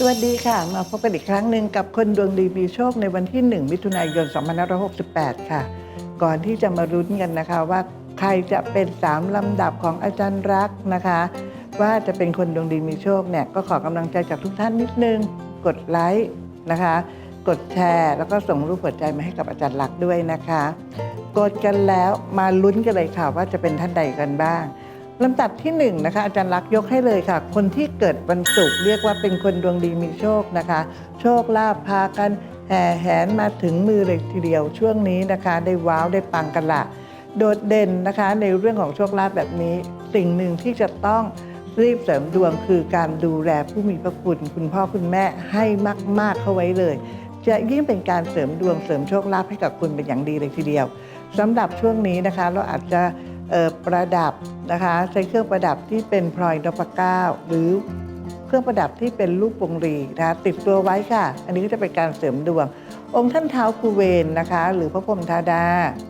สวัสดีค่ะ มาพบกันอีกครั้งหนึ่งกับคนดวงดีมีโชคในวันที่ 1 มิถุนายน 2568 ค่ะ ก่อนที่จะมารุ้นกันนะคะว่าใครจะเป็น 3 ลำดับของอาจารย์รักนะคะ ว่าจะเป็นคนดวงดีมีโชคเนี่ยก็ขอกำลังใจจากทุกท่านนิดนึง กดไลค์นะคะ กดแชร์ แล้วก็ส่งรูปหัวใจมาให้กับอาจารย์รักด้วยนะคะ กดกันแล้วมาลุ้นกันเลยค่ะว่าจะเป็นท่านใดกันบ้าง ลำดับที่หนึ่งนะคะอาจารย์ลักยกให้เลยค่ะ คนที่เกิดวันศุกร์เรียกว่าเป็นคนดวงดีมีโชคนะคะ โชคลาภพากันแห่แหนมาถึงมือเลยทีเดียวช่วงนี้นะคะ ได้ว้าวได้ปังกันละโดดเด่นนะคะในเรื่องของโชคลาภแบบนี้ สิ่งหนึ่งที่จะต้องรีบเสริมดวงคือการดูแลผู้มีพระคุณคุณพ่อคุณแม่ให้มาก ๆเข้าไว้เลย จะยิ่งเป็นการเสริมดวงเสริมโชคลาภให้กับคุณเป็นอย่างดีเลยทีเดียวสำหรับช่วงนี้นะคะ เราอาจจะ ประดับนะคะใช้เครื่องประดับที่เป็นพลอยนพเก้าหรือเครื่องประดับที่เป็นลูกปงรีนะคะติดตัวไว้ค่ะ อันนี้ก็จะเป็นการเสริมดวง องค์ท่านเท้าคูเวนนะคะ หรือพระพรหมธาดา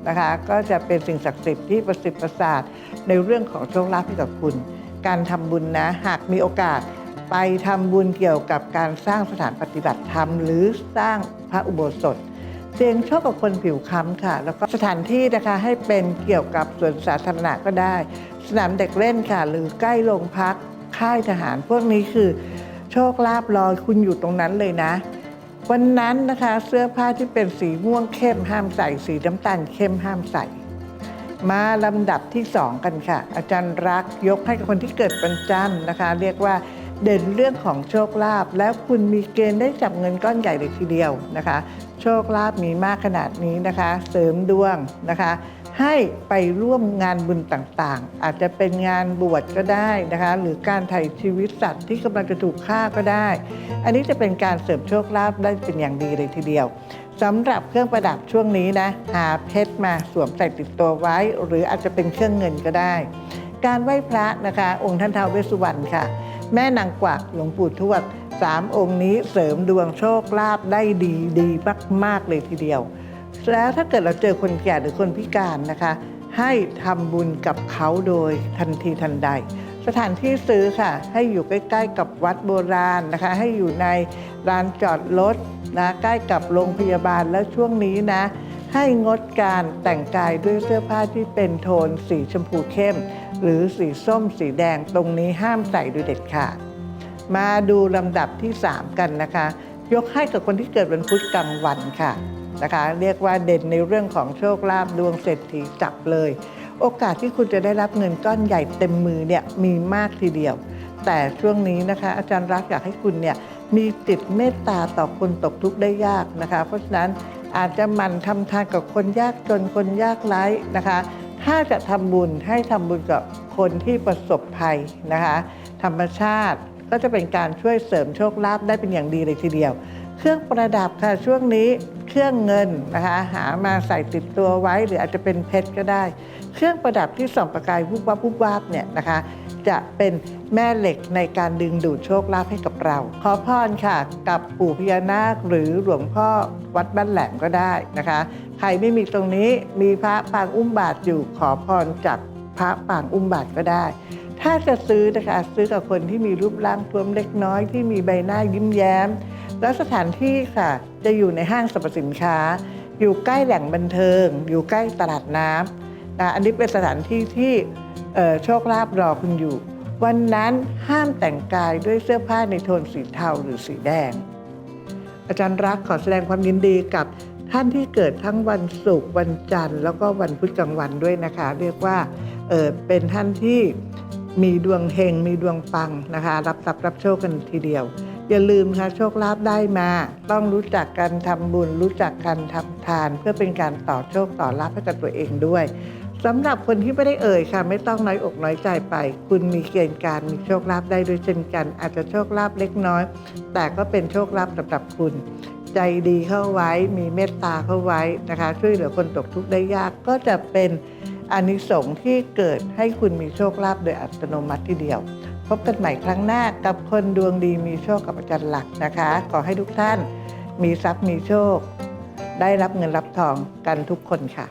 นะคะ ก็จะเป็นสิ่งศักดิ์สิทธิ์ที่ประสิทธิ์ประสาทในเรื่องของโชคลาภให้กับคุณ การทำบุญนะหากมีโอกาสไปทำบุญเกี่ยวกับการสร้างสถานปฏิบัติธรรม หรือสร้างพระอุโบสถ เสียงโชคกับคนผิวค้ำค่ะ แล้วก็สถานที่นะคะให้เป็นเกี่ยวกับสวนสาธารณะก็ได้ สนามเด็กเล่นค่ะ หรือใกล้โรงพักค่ายทหาร พวกนี้คือ โชคลาภรอคุณอยู่ตรงนั้นเลยนะ วันนั้นนะคะเสื้อผ้าที่เป็นสีม่วงเข้มห้ามใส่สีน้ำตาลเข้มห้ามใส่มาลำดับที่2กันค่ะ อาจารย์รักยกให้กับคนที่เกิดวันจันนะคะ เรียกว่าเด่นเรื่องของโชคลาภแล้วคุณมีเกณฑ์ได้จับเงินก้อนใหญ่เลยทีเดียวนะคะ โชคลาภมีมากขนาดนี้นะคะ เสริมดวงนะคะ ให้ไปร่วมงานบุญต่างๆ อาจจะเป็นงานบวชก็ได้นะคะ หรือการไถ่ชีวิตสัตว์ที่กำลังจะถูกฆ่าก็ได้ อันนี้จะเป็นการเสริมโชคลาภได้เป็นอย่างดีเลยทีเดียวสำหรับเครื่องประดับช่วงนี้นะหาเพชรมาสวมใส่ติดตัวไว้ หรืออาจจะเป็นเครื่องเงินก็ได้ การไหว้พระนะคะ องค์ท่านท้าวเวสสุวรรณค่ะ แม่นางกวักหลวงปู่ทวดสามองค์นี้เสริมดวงโชคลาภได้ดีดีมากๆเลยทีเดียว แล้วถ้าเกิดเราเจอคนแก่หรือคนพิการนะคะ ให้ทำบุญกับเขาโดยทันทีทันใด สถานที่ซื้อค่ะ ให้อยู่ใกล้ ๆ กับวัดโบราณนะคะ ให้อยู่ในลานจอดรถนะใกล้กับโรงพยาบาลแล้วช่วงนี้นะ ให้งดการแต่งกายด้วยเสื้อผ้าที่เป็นโทน สีชมพูเข้ม หรือสีส้มสีแดงตรงนี้ห้ามใส่โดยเด็ดขาดมาดูลำดับที่ 3 กันนะคะ ยกให้กับคนที่เกิดวันพุธกลางวันค่ะนะคะ เรียกว่าเด่นในเรื่องของโชคลาภดวงเศรษฐีจับเลย โอกาสที่คุณจะได้รับเงินก้อนใหญ่เต็มมือเนี่ยมีมากทีเดียว แต่ช่วงนี้นะคะ อาจารย์รักอยากให้คุณเนี่ยมีจิตเมตตาต่อคนตกทุกข์ได้ยากนะคะ เพราะฉะนั้น อาจจะหมั่นทำทานกับคนยากจนคนยากไร้นะคะ ถ้าจะทำบุญให้ทำบุญกับคนที่ประสบภัยนะคะ ธรรมชาติก็จะเป็นการช่วยเสริมโชคลาภได้เป็นอย่างดีเลยทีเดียว เครื่องประดับค่ะช่วงนี้ เครื่องเงินนะคะหามาใส่ติดตัวไว้ หรืออาจจะเป็นเพชรก็ได้ เครื่องประดับที่ส่องประกายวุบวับวุบวับเนี่ยนะคะ จะเป็นแม่เหล็กในการดึงดูดโชคลาภให้กับเรา ขอพรค่ะ กับปู่พญานาคหรือหลวงพ่อวัดบ้านแหลมก็ได้นะคะ ใครไม่มีตรงนี้มีพระปางอุ้มบาทอยู่ขอพรจากพระปางอุ้มบาทก็ได้ถ้าจะซื้อนะคะซื้อกับคนที่มีรูปร่างท้วมเล็กน้อยที่มีใบหน้ายิ้มแย้ม แล้วสถานที่ค่ะ จะอยู่ในห้างสรรพสินค้า อยู่ใกล้แหล่งบันเทิง อยู่ใกล้ตลาดน้ำนะอันนี้เป็นสถานที่ที่โชคลาภรอคุณอยู่ วันนั้นห้ามแต่งกายด้วยเสื้อผ้าในโทนสีเทาหรือสีแดง อาจารย์รักขอแสดงความยินดีกับท่านที่เกิดทั้งวันศุกร์วันจันทร์ แล้วก็วันพุธกลางวันด้วยนะคะ เรียกว่าเเป็นท่านที่มีดวงเฮงมีดวงปังนะคะ รับทรัพย์รับโชคกันทีเดียว อย่าลืมค่ะโชคลาภได้มา ต้องรู้จักการทำบุญ รู้จักการทำทาน เพื่อเป็นการต่อโชคต่อลาภให้กับตัวเองด้วยสำหรับคนที่ไม่ได้เอ่ยค่ะ ไม่ต้องน้อยอกน้อยใจไป คุณมีเกณฑ์การมีโชคลาภได้ด้วยเช่นกัน อาจจะโชคลาภเล็กน้อย แต่ก็เป็นโชคลาภสำหรับคุณ ใจดีเข้าไว้มีเมตตาเข้าไว้นะคะ ช่วยเหลือคนตกทุกข์ได้ยากก็จะเป็นอานิสงส์ที่เกิดให้คุณมีโชคลาภโดยอัตโนมัติทีเดียว พบกันใหม่ครั้งหน้ากับคนดวงดีมีโชคกับอาจารย์หลักนะคะ ขอให้ทุกท่านมีทรัพย์มีโชค ได้รับเงินรับทองกันทุกคนค่ะ